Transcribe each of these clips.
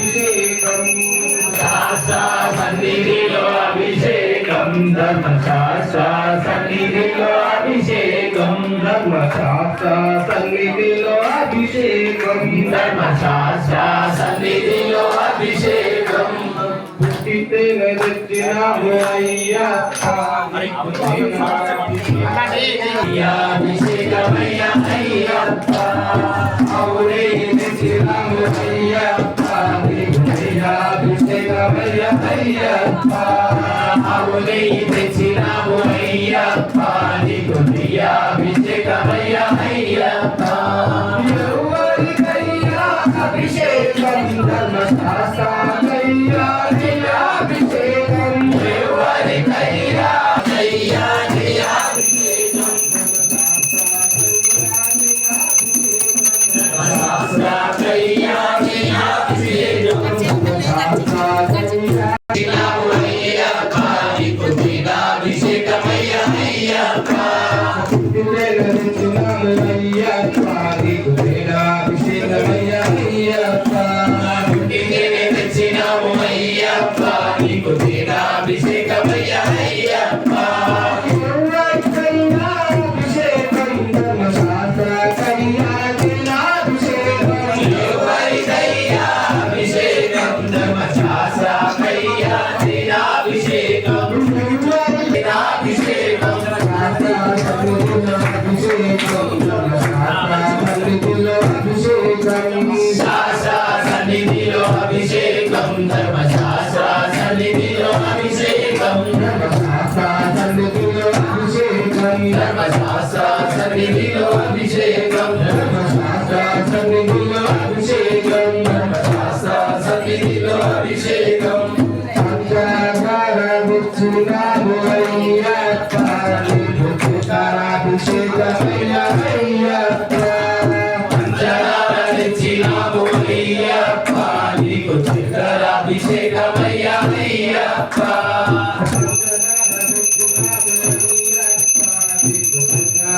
అభిషేకం. శాస్త్ర సన్నిధిలో అభిషేకం. ధర్మశాస్త్ర సన్నిధిలో అభిషేకం. ధర్మశాస్త్ర సన్నిధిలో అభిషేకం. ధర్మశాస్త్ర సన్నిధిలో అభిషేకం. పుట్టితే నచ్చినాము అయ్యా అభిషేకమయ్యా అయ్యప్ప. అవునే నచ్చినాము అయ్యప్ప అయ్యప్ప ఆవులై తెచ్చినావు అయ్యప్ప నీకు ప్రియా అభిషేకమయ్య అయ్య Yeah.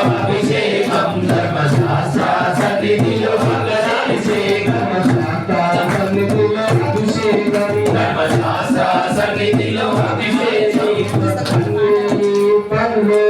అభిషేకం ధర్మశాస్త్ర సన్నిధిలో అభిషేకం సన్నిధిలో అభిషేకం. ధర్మశాస్త్ర సన్నిధిలో అభిషేకం. పన్ను పన్ను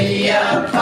అయ్యప్ప